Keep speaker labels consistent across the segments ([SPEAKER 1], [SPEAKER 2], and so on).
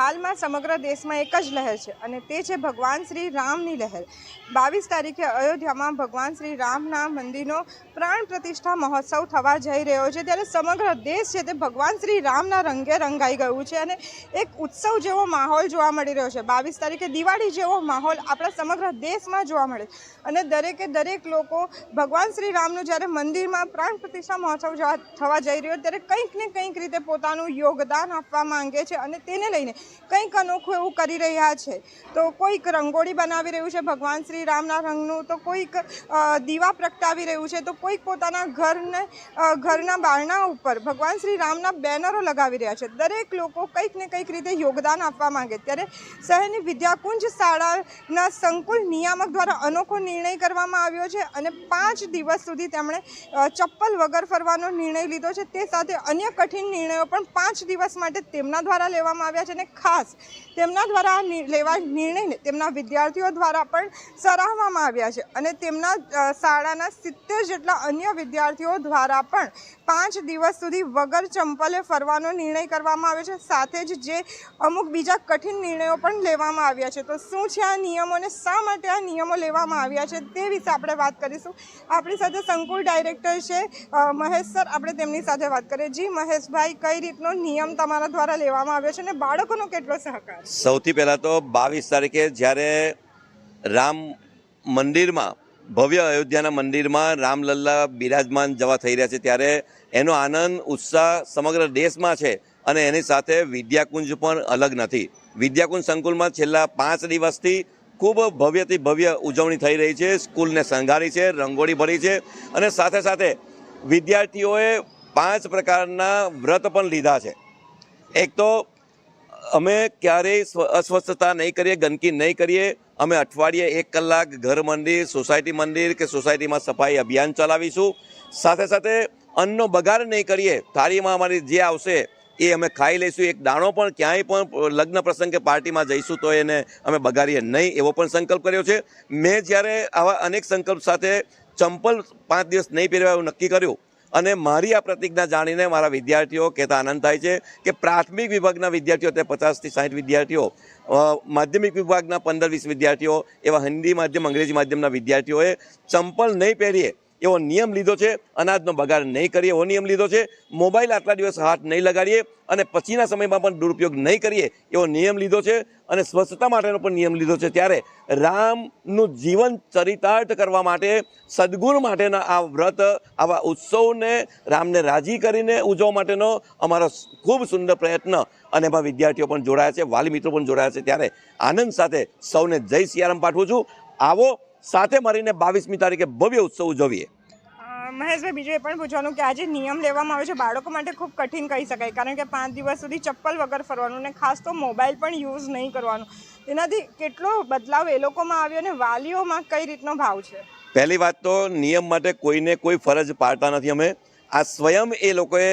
[SPEAKER 1] હાલમાં સમગ્ર દેશમાં એક જ લહેર છે અને તે છે ભગવાન શ્રી રામની લહેર બાવીસ તારીખે અયોધ્યામાં ભગવાન શ્રી રામના મંદિરનો પ્રાણ પ્રતિષ્ઠા મહોત્સવ થવા જઈ રહ્યો છે ત્યારે સમગ્ર દેશ છે તે ભગવાન શ્રી રામના રંગે રંગાઈ ગયું છે અને એક ઉત્સવ જેવો માહોલ જોવા મળી રહ્યો છે બાવીસ તારીખે દિવાળી જેવો માહોલ આપણા સમગ્ર દેશમાં જોવા મળે. અને દરેકે દરેક લોકો ભગવાન શ્રી રામનું જ્યારે મંદિરમાં પ્રાણ પ્રતિષ્ઠા મહોત્સવ થવા જઈ રહ્યો ત્યારે કંઈક ને કંઈક રીતે પોતાનું યોગદાન આપવા માંગે છે અને તેને લઈને કંઈક અનોખું એવું કરી રહ્યા છે. તો કોઈક રંગોળી બનાવી રહ્યું છે ભગવાન શ્રી રામના રંગનું, તો કોઈક દીવા પ્રગટાવી રહ્યું છે, તો કોઈક પોતાના ઘરને ઘરના બારણા ઉપર ભગવાન શ્રી રામના બેનરો લગાવી રહ્યા છે. દરેક લોકો કંઈક ને કંઈક રીતે યોગદાન આપવા માંગે. ત્યારે શહેરની વિદ્યાકુંજ શાળાના સંકુલ નિયામક દ્વારા અનોખો નિર્ણય કરવામાં આવ્યો છે અને પાંચ દિવસ સુધી તેમણે ચપ્પલ વગર ફરવાનો નિર્ણય લીધો છે. તે સાથે અન્ય કઠિન નિર્ણયો પણ પાંચ દિવસ માટે તેમના દ્વારા લેવામાં આવ્યા છે અને ખાસ તેમના દ્વારા લેવા નિર્ણયને તેમના વિદ્યાર્થીઓ દ્વારા પણ સરાહવામાં આવ્યા છે અને તેમના શાળાના સિત્તેર જેટલા અન્ય વિદ્યાર્થીઓ દ્વારા પણ પાંચ દિવસ સુધી વગર ચંપલે ફરવાનો નિર્ણય કરવામાં આવ્યો છે. સાથે જ જે અમુક બીજા કઠિન નિર્ણયો પણ લેવામાં આવ્યા છે. તો શું છે આ નિયમો અને શા માટે આ નિયમો લેવામાં આવ્યા છે તે વિશે આપણે વાત કરીશું. આપણી સાથે સંકુલ ડાયરેક્ટર છે મહેશ સર. આપણે તેમની સાથે વાત કરીએ. જી, મહેશભાઈ, કઈ રીતનો નિયમ તમારા દ્વારા લેવામાં આવ્યો છે અને બાળકોનો કેટલો સહકાર?
[SPEAKER 2] સૌથી પહેલાં તો બાવીસ તારીખે જ્યારે રામ મંદિરમાં, ભવ્ય અયોધ્યાના મંદિરમાં રામલલ્લા બિરાજમાન જવા થઈ રહ્યા છે, ત્યારે એનો આનંદ, ઉત્સાહ સમગ્ર દેશમાં છે અને એની સાથે વિદ્યાકુંજ પણ અલગ નથી. વિદ્યાકુંજ સંકુલમાં છેલ્લા પાંચ દિવસથી ખૂબ ભવ્યથી ભવ્ય ઉજવણી થઈ રહી છે, સ્કૂલને શણગારી છે, રંગોળી ભરી છે અને સાથે સાથે વિદ્યાર્થીઓએ પાંચ પ્રકારના વ્રત પણ લીધા છે. એક તો અમે ક્યારેય સ્વ- અસ્વસ્થતા નહીં કરીએ, ગંદકી નહીં કરીએ. અમે અઠવાડિયે એક કલાક ઘર મંદિર, સોસાયટી મંદિર કે સોસાયટીમાં સફાઈ અભિયાન ચલાવીશું. સાથે સાથે અન્નનો બગાડ નહીં કરીએ. થાળીમાં અમારી જે આવશે એ અમે ખાઈ લઈશું. એક દાણો પણ ક્યાંય પણ લગ્ન પ્રસંગે પાર્ટીમાં જઈશું તો એને અમે બગાડીએ નહીં એવો પણ સંકલ્પ કર્યો છે. મેં જ્યારે આવા અનેક સંકલ્પ સાથે ચંપલ પાંચ દિવસ નહીં પહેરવા એવું નક્કી કર્યું અને મારી આ પ્રતિજ્ઞા જાણીને મારા વિદ્યાર્થીઓ કહેતા આનંદ થાય છે કે પ્રાથમિક વિભાગના વિદ્યાર્થીઓ તે પચાસથી સાઠ વિદ્યાર્થીઓ માધ્યમિક વિભાગના પંદર વીસ વિદ્યાર્થીઓ એવા હિન્દી માધ્યમ, અંગ્રેજી માધ્યમના વિદ્યાર્થીઓએ ચંપલ નહીં પહેરીએ એવો નિયમ લીધો છે, અનાજનો બગાડ નહીં કરીએ, એવો નિયમ લીધો છે, મોબાઈલ આટલા દિવસ હાથ નહીં લગાડીએ અને પછીના સમયમાં પણ દુરુપયોગ નહીં કરીએ એવો નિયમ લીધો છે અને સ્વચ્છતા માટેનો પણ નિયમ લીધો છે. ત્યારે રામનું જીવન ચરિતાર્થ કરવા માટે, સદગુણ માટેના આ વ્રત, આવા ઉત્સવને રામને રાજી કરીને ઉજવવા માટેનો અમારો ખૂબ સુંદર પ્રયત્ન અને એમાં વિદ્યાર્થીઓ પણ જોડાયા છે, વાલી મિત્રો પણ જોડાયા છે. ત્યારે આનંદ સાથે સૌને જય સિયારામ પાઠવું છું. આવો સાથે મળીને બાવીસમી તારીખે ભવ્ય ઉત્સવ ઉજવીએ.
[SPEAKER 1] મહેશભાઈ બીજું એ પણ પૂછવાનું કે આજે નિયમ લેવામાં આવે છે બાળકો માટે ખૂબ કઠિન કહી શકાય કારણ કે પાંચ દિવસ સુધી ચપ્પલ વગર ફરવાનું અને ખાસ તો મોબાઈલ પણ યુઝ નહીં કરવાનું. તેનાથી કેટલો બદલાવ એ લોકોમાં આવ્યો અને વાલીઓમાં કઈ રીતનો ભાવ છે?
[SPEAKER 2] પહેલી વાત તો નિયમ માટે કોઈને કોઈ ફરજ પાડતા નથી અમે. આ સ્વયં એ લોકોએ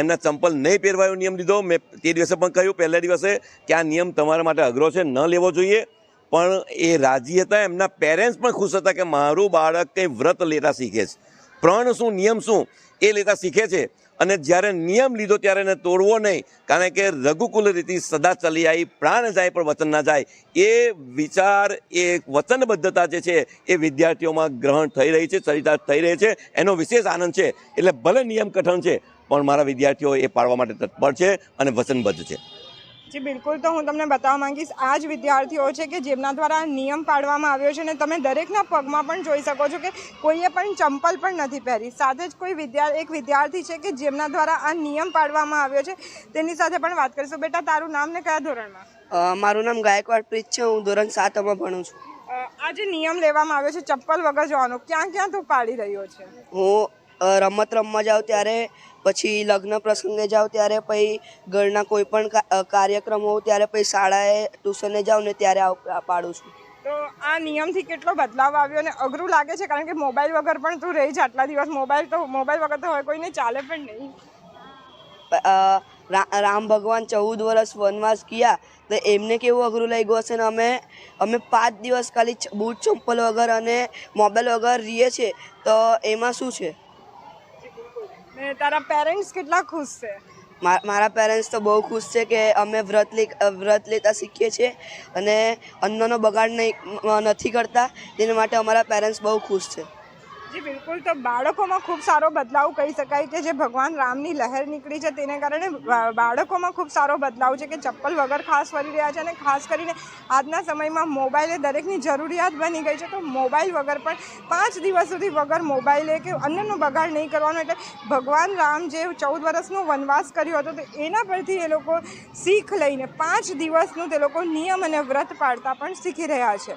[SPEAKER 2] એમના ચંપલ નહીં પહેરવાયો નિયમ લીધો. મેં તે દિવસે પણ કહ્યું પહેલા દિવસે કે આ નિયમ તમારા માટે અઘરો છે ન લેવો જોઈએ. પણ એ રાજી હતા, એમના પેરેન્ટ્સ પણ ખુશ હતા કે મારું બાળક કંઈ વ્રત લેતા શીખે છે. પ્રણ શું, નિયમ શું, એ લેતા શીખે છે. અને જ્યારે નિયમ લીધો ત્યારે એને તોડવો નહીં, કારણ કે રઘુકુલ રીતિ સદા ચલી આવી, પ્રાણ જાય પણ વચન ના જાય. એ વિચાર, એ વચનબદ્ધતા જે છે, એ વિદ્યાર્થીઓમાં ગ્રહણ થઈ રહી છે, ચરિતાર્થ થઈ રહી છે, એનો વિશેષ આનંદ છે. એટલે ભલે નિયમ કઠણ છે, પણ મારા વિદ્યાર્થીઓ એ પાડવા માટે તત્પર છે અને વચનબદ્ધ છે.
[SPEAKER 1] જી બિલકુલ તો હું તમને બતાવવા માંગીશ આ જ વિદ્યાર્થીઓ છે કે જેમના દ્વારા આ નિયમ પાડવામાં આવ્યો છે અને તમે દરેકના પગમાં પણ જોઈ શકો છો કે કોઈએ પણ ચંપલ પણ નથી પહેરી. સાથે જ કોઈ વિદ્યા એક વિદ્યાર્થી છે કે જેમના દ્વારા આ નિયમ પાડવામાં આવ્યો છે તેની સાથે પણ વાત કરીશું. બેટા તારું નામ ને કયા ધોરણમાં?
[SPEAKER 3] મારું નામ ગાયકવાડ પ્રીત છે હું ધોરણ સાતમાં ભણું છું.
[SPEAKER 1] આ જે નિયમ લેવામાં આવ્યો છે ચપ્પલ વગર જવાનો ક્યાં ક્યાં તું પાડી રહ્યો છે?
[SPEAKER 3] હું રમત રમવા જાઓ ત્યારે પછી લગ્ન પ્રસંગે જાઓ ત્યારે પછી ઘરના કોઈ પણ કાર્યક્રમ હોય ત્યારે પછી શાળાએ ટ્યુશને જાઉં ને ત્યારે આ પાડું છું.
[SPEAKER 1] તો આ નિયમથી કેટલો બદલાવ આવ્યો અને અઘરું લાગે છે? કારણ કે મોબાઈલ વગર પણ તું રહી છે આટલા દિવસ. મોબાઈલ તો મોબાઈલ વગર તો હોય કોઈને ચાલે પણ નહીં.
[SPEAKER 3] રામ ભગવાન ચૌદ વર્ષ વનવાસ ગયા તો એમને કેવું અઘરું લઈ ગયું હશે ને અમે અમે પાંચ દિવસ ખાલી બૂટ ચંપલ વગર અને મોબાઈલ વગર રહીએ છીએ. તો એમાં શું છે?
[SPEAKER 1] ને તારા પેરેન્ટ્સ કેટલા ખુશ છે?
[SPEAKER 3] મારા પેરેન્ટ્સ તો બહુ ખુશ છે કે અમે વ્રત વ્રત લેતા શીખીએ છીએ અને અન્નનો બગાડ નહીં નથી કરતા. તેના માટે અમારા પેરેન્ટ્સ બહુ ખુશ છે.
[SPEAKER 1] જી, બિલકુલ. તો બાળકોમાં ખૂબ સારો બદલાવ કહી શકાય કે જે ભગવાન રામની લહેર નીકળી છે તેને કારણે બાળકોમાં ખૂબ સારો બદલાવ છે કે ચપ્પલ વગર ખાસ ફરી રહ્યા છે અને ખાસ કરીને આજના સમયમાં મોબાઈલ એ દરેકની જરૂરિયાત બની ગઈ છે. તો મોબાઈલ વગર પણ પાંચ દિવસ સુધી વગર મોબાઈલે કે અન્નનો બગાડ નહીં કરવાનો એટલે ભગવાન રામ જે ચૌદ વર્ષનો વનવાસ કર્યો હતો તો એના પરથી એ લોકો શીખ લઈને પાંચ દિવસનું તે લોકો નિયમ અને વ્રત પાળતા પણ શીખી રહ્યા છે.